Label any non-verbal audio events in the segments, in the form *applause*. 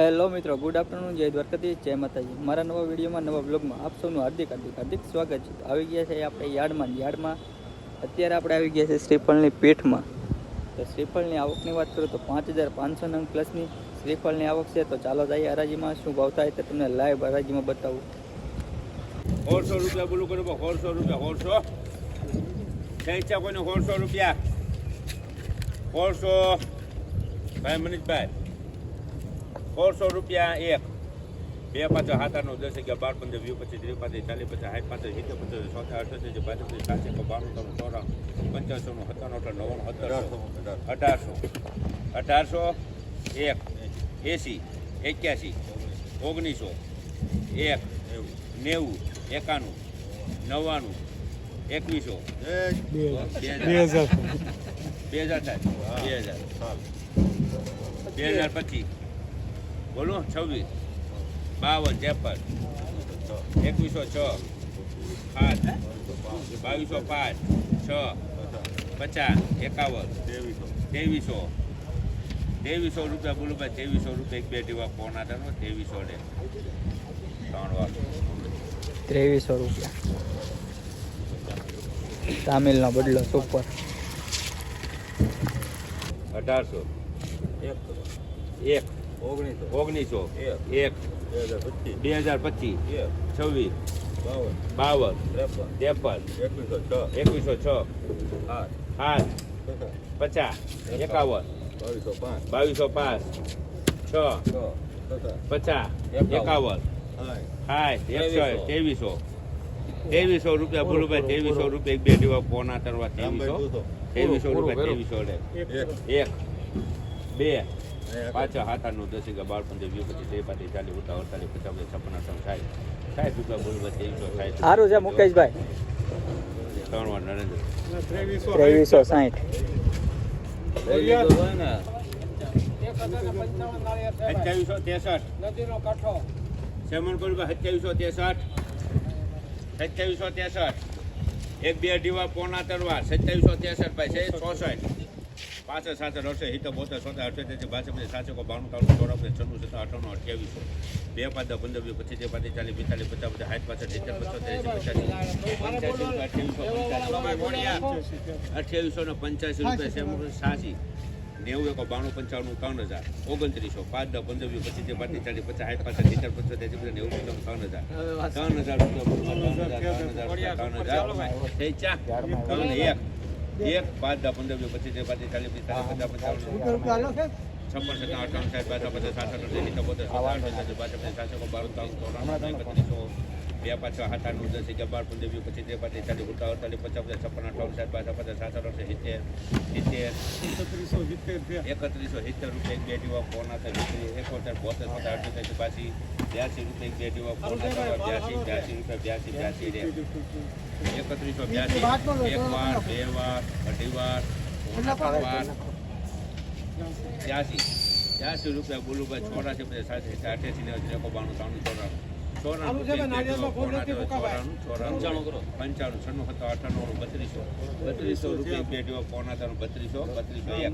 Hello મિત્રો, good afternoon, જય દ્વારકાથી જય માતાજી. મારા નવા વિડીયોમાં, નવા બ્લોગમાં આપ સૌનું હાર્દિક હાર્દિક હાર્દિક સ્વાગત છે. આવી ગયા છે આપણે યાર્ડમાં યાર્ડમાં અત્યારે આપણે આવી ગયા છે શ્રીફળની પેઠમાં. તો શ્રીફળની આવકની વાત કરું તો પાંચ હજાર પાંચસો નંગ પ્લસની શ્રીફળની આવક છે. તો ચાલો જઈએ હરાજીમાં. શું ભાવ થાય તો તમને લાઈવ હરાજીમાં બતાવું. સોળસો રૂપિયા બોલું કરો સોળસો રૂપિયા સોળસો કોઈને સોળસો રૂપિયા? સોળસો ભાઈ મનીષભાઈ સોળસો રૂપિયા એક. બે પાંચ સાત આઠ દસ અગિયાર બાર પંદર વીસ પચીસ ત્રીસ પાંત્રીસ ચાલીસ પચાસ સાઠ પાંત્રીસ સિત્તેર પચાસ સોતેર અડસઠ પાંત્રીસ સાતસો બાણું ત્રણ ચોરા પંચાસોનું સત્તાણું અઠાર નવ્વાણું સત્તરસો અઢારસો અઢારસો એક એંસી એક્યાસી ઓગણીસો એક નેવું એકાણું નવ્વાણું એકવીસો બે હજાર. બે હજાર થાય. બે હજાર. બે હજાર પચીસ. બોલો છવ્વીસ. બાવન ત્રેપન. એકવીસો છ. સાત. બાવીસો પાંચ. છ. પચાસ. એકાવન. ત્રેવીસો. ત્રેવીસો રૂપિયા બોલો ભાઈ ત્રેવીસો રૂપિયા એક બે ટીવા ફોન હતા ત્રેવીસો ને ત્રણ વાર. ત્રેવીસો રૂપિયા. તામિલનો બદલો સુપર અઢારસો. એક. ઓગણીસો ઓગણીસો. એક. એક. બે હજાર પચીસ. છવ્વીસ. બાવન. ત્રેપન. ત્રેપન. એકવીસો છ. એકવીસો છ. આઠ. સાત *laughs* પચાસ. એકાવન. બાવીસો પાંચ. બાવીસો પાંચ. છ. પચાસ. એકાવન. સાઠ એકસો. ત્રેવીસો. ત્રેવીસો. રૂપિયા બોલુભાઈ ત્રેવીસો રૂપિયા એક બે દિવસ પોના તરવા ત્રેવીસો. ત્રેવીસો રૂપિયા ત્રેવીસો એક. એક. બે. પાછા હાથ આઠનું દસ એકા બાર પંદર વીસ પચીસ ત્રીસ પાંત્રીસ ચાલીસ ઉતા અડતાલીસ પચાસ પચાસ છપ્પન અઠાવન સાઠ સાઠ રૂપિયા બોલુભાઈ ત્રેવીસો સાઠ સારું છે મુકેશભાઈ. ત્રણ વાર નરેન્દ્ર. ત્રેવીસો સાઠ. સેમન બોલુભાઈ સત્યાવીસો ત્રેસઠ. એક બે ડીવા પોના તરવા. સત્યાવીસો તેસઠ ભાઈ છે ચોસઠ પાસઠ સાચર અડસઠ હિતો બોતેર સોતેર અઠ્યોતેર બાસઠ પછી સાતસો કો બાણું ત્રાણું ચોરાણું છન્નું સત્તર અઠાણું અઠ્યાવીસો. બે પાંચ પંદર વીસ પચીસ પાંત્રીસ ચાલીસ બેતાલીસ પચાસ પચાસ સાઠ પાસઠ સિત્તેર પચાસી અઠ્યાવીસો ને પંચ્યાસી રૂપિયા સેમ સાસી નેવું એકો બાણું પંચાણું ત્રણ હજાર. ઓગણત્રીસો. પાંચ દસ પંદર વીસ પચીસ ત્રીસ પાંત્રીસ ચાલીસ પચાસ સાઠ પાસઠ સિત્તેર પચોતેર પચાસ નેવું પંચાણું ત્રણ હજાર. ત્રણ હજાર રૂપિયા ત્રણ હજાર ત્રણ હજાર ત્રણ હજાર. ત્રણ એક. એક પાંચ દસ પંદર વીસ પચીસ પાંત્રીસ ચાલીસ પિસ્તાલીસ પચાસ પંચાવન છપ્પન સત્તાવન અઠાવન સાઠ બાસઠ પચાસ સાઠ અઠાવન બોતેર સત્તર બાસઠ પચાસ સાતસો બાર ત્રણ ત્રણ એકત્રીસો બે પાંચ સાત આઠ નવ દસ અગિયાર બાર પંદર વીસ પચીસ ત્રીસ પાંત્રીસ ચાલીસ ઉઠા અડતાલીસ પચાસ પચાસ છપ્પન અઠાવન સાત બાસઠ પચાસ સાત અઠાવન સિત્તેર સિત્તેર એકત્રીસો સિત્તેર રૂપિયા એક બે જેવા ફોન હતા એકોતેર બોતેર સત્તર અઠ્યોતેર પાછી બ્યાસી રૂપિયા એક બે જેવા ફોન હતા બ્યાસી બ્યાસી રૂપિયા બ્યાસી બ્યાસી એકત્રીસો બ્યાસી એક વાર બે વાર અઢી વાર ત્યાસી ત્યાસી રૂપિયા બોલુભાઈ ચોરાસી પછી સાતસી અઠ્યાસી ને હજાર બાણું ત્રાણું ચોરાણું ચોરાણું પંચાણું છન્નું સત્તર અઠાણું બત્રીસો. બત્રીસો રૂપિયા બે જેવા પોણા ત્રણ બત્રીસો બત્રીસો એક.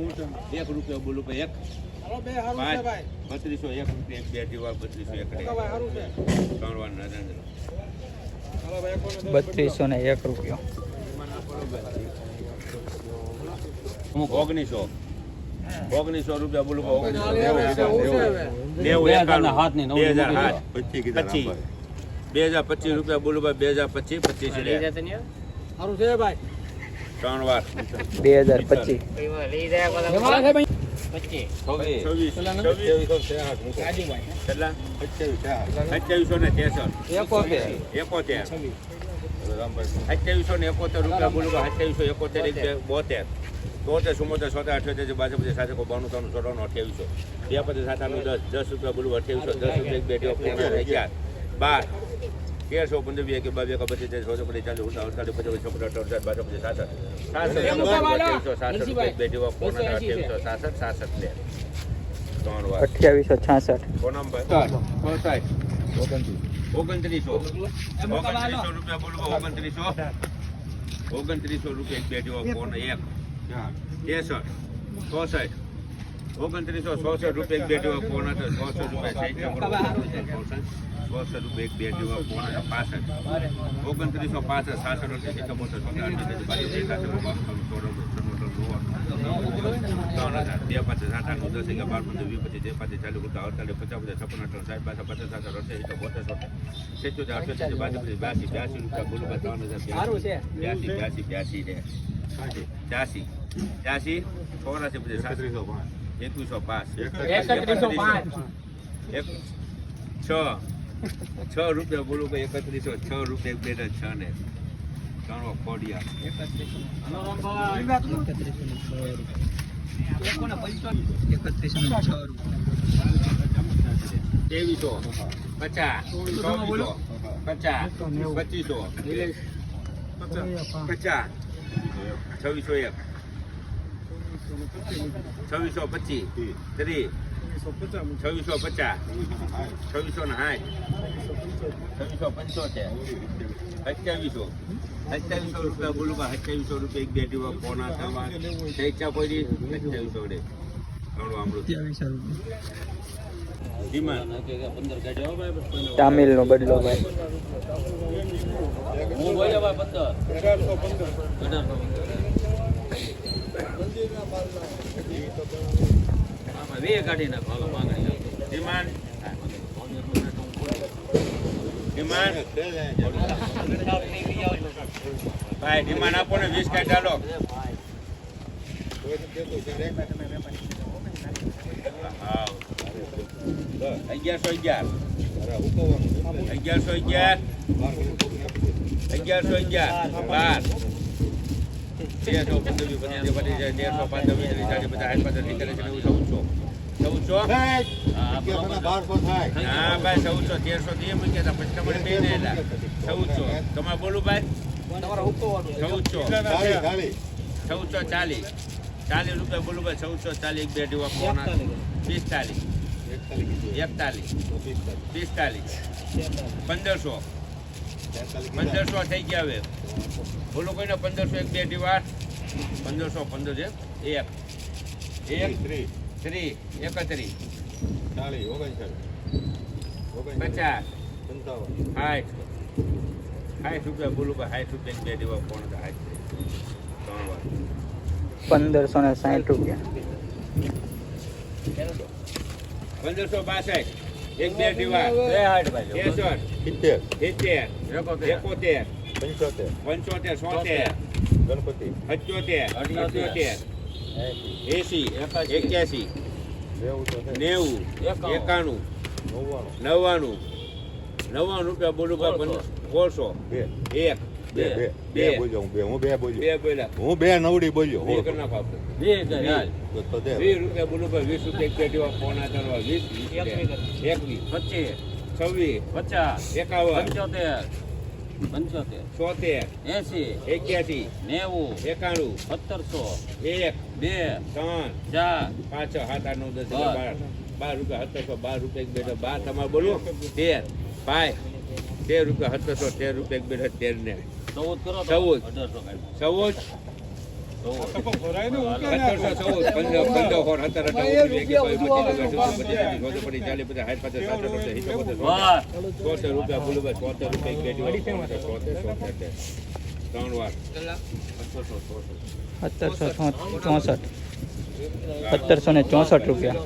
એક રૂપિયા બોલુભાઈ એક. પાંચ. બત્રીસો એક રૂપિયા એક બે જેવા બત્રીસો એક ત્રણ વાર નરેન્દ્ર. બત્રીસો ને એક રૂપિયો. ઓગણીસો. ઓગણીસો રૂપિયા બોલું બે હજાર પચીસ રૂપિયા બોલું ભાઈ બે હજાર પચીસ પચીસ ત્રણ વાર. બે હજાર પચીસ. સત્યાવીસો ને ત્રેસઠ એકોતેર. રૂપિયા બોલું અઠ્યાવીસો એકોતેર એક બોતેર. તોતેર ચુમ્મોતેર સોતેર અઠ્યોતેર બાજુ પછી સાથે બાણું ત્રણ ચોરાણું અઠ્યાવીસો. બે પછી સાત આઠ દસ દસ રૂપિયા બોલું અઠ્યાવીસો દસ રૂપિયા એક બે ટેવ અગિયાર બાર. તેરસો પંદર બે કે બાર એક પચીસ ત્રીસ સોળ પચીસ ચાલીસ ઉડતા અડતાલીસ પચાસ છપ્પન અઠાવન બાર પચીસ સાસઠ. સાસઠ સાસઠ રૂપિયા એક બે ફોન અઠ્યાવીસો સાસઠ સાસઠ બે ત્રણ વાર. અઠ્યાવીસો છાસઠ. Phone number? ઓગણત્રીસ. ઓગણત્રીસો. ઓગણત્રીસો રૂપિયા બોલું ઓગણત્રીસો. ઓગણત્રીસો રૂપિયા એક બે ફોન એક. ત્રેસઠ ચોસઠ ઓગણત્રીસો સોસો રૂપિયા એક બે જેવા પોણા તો સોસો રૂપિયા સોસો રૂપિયા એક બે જેવા પોણા તો પાસઠ. ઓગણત્રીસો પાસઠ સાસઠ રૂપિયા અડતાલીસ એકાસી ત્રણ હજાર બે પાંચ. સાત આઠ દસ અગિયાર બાર પંદર વીસ પચીસ ત્રીસ પાંત્રીસ ચાલીસ ઉડતા અડતાલીસ પચાસ પચાસ છપ્પન અઠાવન સાઠ બાસઠ પચાસ સાત અઠ્યાસી સિત્તેર બોતેર ચોતેર સિત્તોતેર અઠ્યોતેર બાસી પચીસ બ્યાસી બ્યાસી રૂપિયા બોલું ત્રણ હજાર બ્યાસી બ્યાસી બ્યાસી રે ત્યાસી ત્યાસી ચોરાસી પછી સાત્રીસો પાંચ. એકવીસો પાંચ. છ. છ રૂપિયા બોલું કે એકત્રીસો. છ રૂપિયા બે છ ને. ત્રણ ખોડિયા એકત્રીસો ને છ ત્રેવીસો ચોવીસો, પચાસ, પચીસો, પચાસ, છવ્વીસો એક, છવ્વીસો પચીસ, ત્રીસ છવ્વીસો પચાસ છવ્વીસો ને સાઠ છવ્વીસો પંચોતેર સત્યાવીસો સત્યાવીસો રૂપિયા બોલું સત્યાવીસો રૂપિયા એક બે પોણા થવા ડિમાન્ડ તામિલ નો બદલો ભાઈ. ડિમાન્ડ ડિમાન્ડ ભાઈ ડિમાન્ડ આપો ને વીસ કાઢ અગિયારસો અગિયાર અગિયારસો અગિયાર અગિયારસો અગિયાર બાર તેરસો પંદર ત્રીસ પંદર વીસ ચાલીસ પચાસ પચાસ સિત્તેર એંસી નેવું ચૌદસો ચૌદસો. હા ભાઈ ચૌદસો તેરસો થી એમ કહેતા પછી તમારે બે ને એલા ચૌદસો. તમારે બોલું ભાઈ? ચૌદસો. ચૌદસો ચાલીસ. ચાલીસ રૂપિયા બોલું ભાઈ ચૌદસો ચાલીસ બે ડીવા પિસ્તાલીસ. એકતાલીસ. પિસ્તાલીસ. પંદરસો. પંદરસો થઈ ગયા હવે. બોલો કોઈને પંદરસો એક બે ડીવાર પંદરસો પંદર એક એક. ત્રીસ. એકત્રીસ. પચાસ. સાઠ સાઠ રૂપિયા બોલું ભાઈ સાઠ રૂપિયા બે ડીવા પોણા સાઠ ત્રણ વાર. પંદરસો ને સાઠ રૂપિયા. પંદરસો બાસઠ. એક બે ડીવા ત્રેસઠ સિત્તેર. સિત્તેર. એકોતેર. પંચોતેર. પંચોતેર સોતેર. ગણપતિ. અઠ્યોતેર. અઠ્યોતેર એસી એક્યાસી નેવું તો નેવું એકાણું નવ્વાણું નવ્વાણું નવ્વાણું રૂપિયા બોલું ભાઈ બે. એક. બે બે. બોલ્યો હું બે. હું બે બોલ્યો. બે બોલ્યા. હું બે નવડી બોલ્યો. બે હો. કરી નાખો આપણે. વીસ રૂપિયા બોલું ભાઈ વીસ રૂપિયા એક પેટીમાં પોણા કરવા વીસ એકવીસ પચીસ. છવ્વીસ પચાસ. એકાવન પંચોતેર. પંચોતેર. છોતેર એસી એક્યાસી. નેવું. એકાણું. સત્તરસો. એક. બે. ત્રણ. ચાર. પાંચ છ સાત આઠ નવ દસ બાર. બાર. રૂપિયા સત્તરસો બાર રૂપિયા એક બેઠા બાર તમારે બોલો તેર. ભાઈ તેર રૂપિયા સત્તરસો તેર રૂપિયા એક બેઠા તેર ને ચૌદ કરો ચૌદ. ચૌદ. સત્તરસો ચોસઠ. સત્તરસો ને ચોસઠ રૂપિયા.